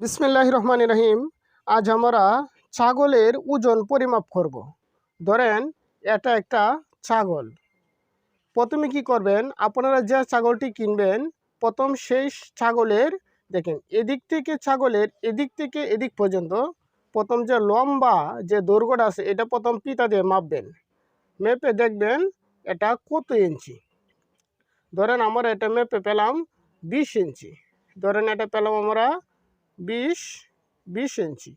বিসমিল্লাহ রহমান রহিম আজ আমরা ছাগলের ওজন পরিমাপ করব। ধরেন, এটা একটা ছাগল। প্রথমে কি করবেন? আপনারা যে ছাগলটি কিনবেন, প্রথম সেই ছাগলের, দেখেন, এদিক থেকে ছাগলের এদিক থেকে এদিক পর্যন্ত, প্রথম যে লম্বা যে দৈর্ঘ্যটা আছে, এটা প্রথম পিতা দিয়ে মাপবেন। মেপে দেখবেন এটা কত ইঞ্চি। ধরেন, আমরা এটা মেপে পেলাম বিশ ইঞ্চি। ধরেন, এটা পেলাম আমরা বিশ বিশ ইঞ্চি।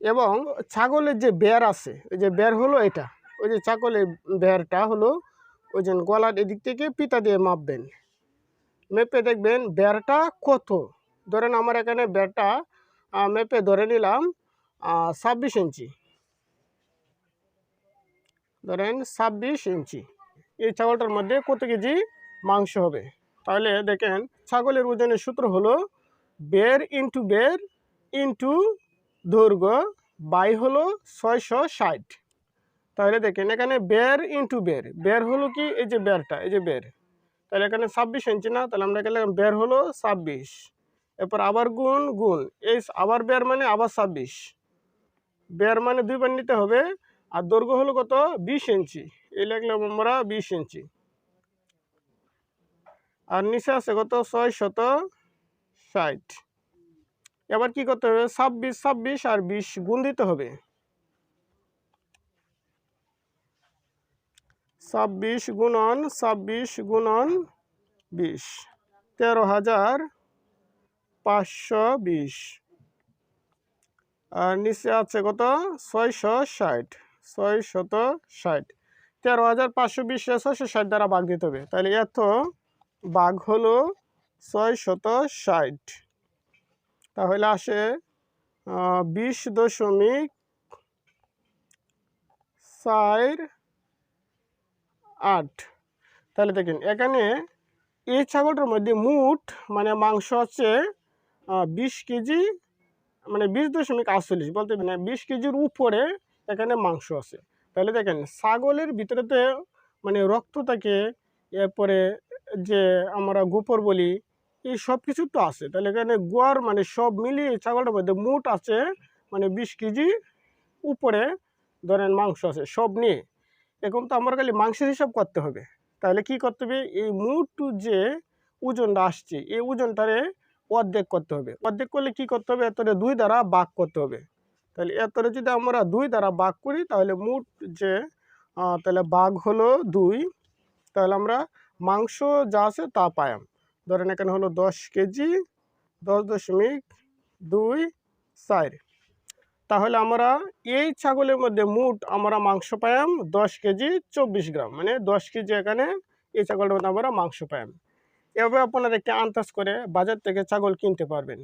এবং ছাগলের যে বের আছে ওই যে বের হলো এটা ওই যে ছাগলের বেরটা হলো ওই যে গলার এদিক থেকে পিতা দিয়ে মাপবেন। মেপে দেখবেন বেরটা কত? ধরেন আমার এখানে আহ, মেপে ধরে নিলাম ছাব্বিশ ইঞ্চি। ধরেন ছাব্বিশ ইঞ্চি। এই ছাগলটার মধ্যে কত কেজি মাংস হবে? তাহলে দেখেন ছাগলের ওজনের সূত্র হলো বের ইন্টু বের ইন্টু দৈর্ঘ্য বাই হলো ছয়শো ষাট। তাহলে দেখেন এখানে বের ইন্টু বের বের হলো কি? এই যে বেরটা, এই যে বের। তাহলে এখানে ছাব্বিশ ইঞ্চি না? তাহলে আমরা এখানে বের হলো ছাব্বিশ। এরপর আবার গুণ গুণ। এই আবার বের মানে আবার ছাব্বিশ। বের মানে দুইবার নিতে হবে। আর দৈর্ঘ্য হলো কত? বিশ ইঞ্চি। এই লাগলাম আমরা বিশ ইঞ্চি। আর নিচে আছে কত? ছয় শত ষাট। এবার কি করতে হবে? ছাব্বিশ ছাব্বিশ আর বিশ গুণ দিতে হবে। ছাব্বিশ গুণন ছাব্বিশ গুণন বিশ। তেরো হাজার পাঁচশো বিশ। আর নিচে আছে কত? ছয়শো ষাট। ছয় শত ষাট। তেরো হাজার পাঁচশো বিশ, ছয়শো ষাট দ্বারা ভাগ দিতে হবে। তাহলে এত ভাগ হলো ছয় শত ষাট। তাহলে আসে বিশ দশমিক চার আট। তাহলে দেখেন, এখানে এই ছাগলটার মধ্যে মুঠ মানে মাংস হচ্ছে বিশ কেজি মানে বিশ দশমিক আটচল্লিশ, বলতে মানে বিশ কেজির উপরে এখানে মাংস আছে। তাহলে দেখেন, ছাগলের ভিতরেতে মানে রক্ত থাকে, এরপরে যে আমরা গোপর বলি, এই সব কিছু তো আছে। তাহলে এখানে গোয়ার মানে সব মিলিয়ে ছাগলটার মধ্যে মুঠ আছে মানে বিশ কেজি উপরে ধরেন মাংস আছে, সব নিয়ে। এখন তো আমার খালি মাংসের হিসাব করতে হবে। তাহলে কি করতে হবে? এই মুঠ যে ওজনটা আসছে, এই ওজনটারে অর্ধেক করতে হবে। অর্ধেক করলে কি করতে হবে? এতরে দুই দ্বারা বাক করতে হবে। তাহলে এতরে যদি আমরা দুই দ্বারা বাক করি, তাহলে মুঠ যে তাহলে বাঘ হলো দুই। তাহলে আমরা মাংস যা আছে তা পায়াম। ধরেন এখানে হলো দশ কেজি, দশ দশমিক দুই চার। তাহলে আমরা এই ছাগলের মধ্যে মোট আমরা মাংস পায়াম দশ কেজি চব্বিশ গ্রাম। মানে দশ কেজি এখানে এই ছাগলের মধ্যে আমরা মাংস পায়াম। এভাবে আপনারা একটা আন্দাজ করে বাজার থেকে ছাগল কিনতে পারবেন।